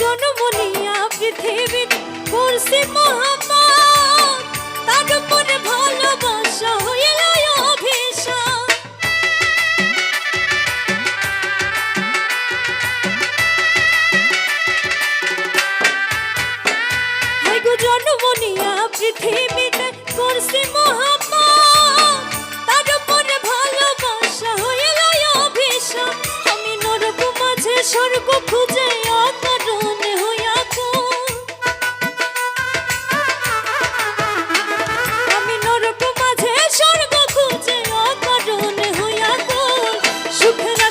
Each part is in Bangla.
জনমনিয়া পৃথিবী করছি মহাপাপ তার উপরে ভালোবাসা হইল অভিশাপ। হাই গো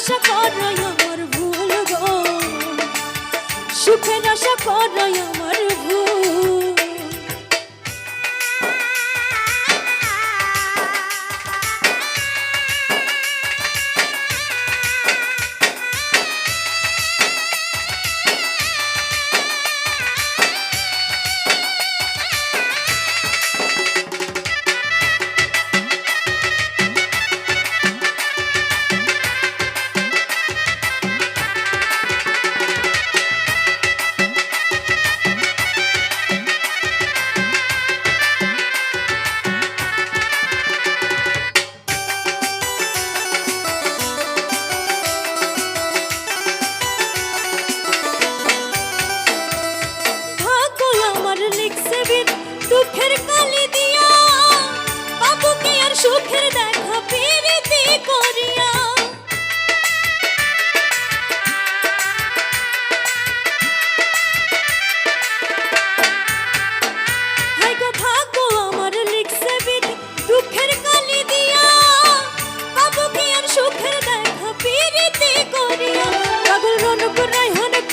আশা করাই আমার ভুল গো। সুখের আশা করাই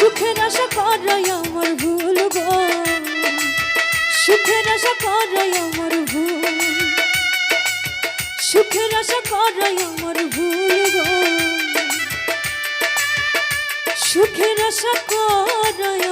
সুখের আশা করাই আমার ভুল গো। সুখের আশা করাই আমার ভুল। সুখের আশা করাই আমার ভুল গো। সুখের আশা করাই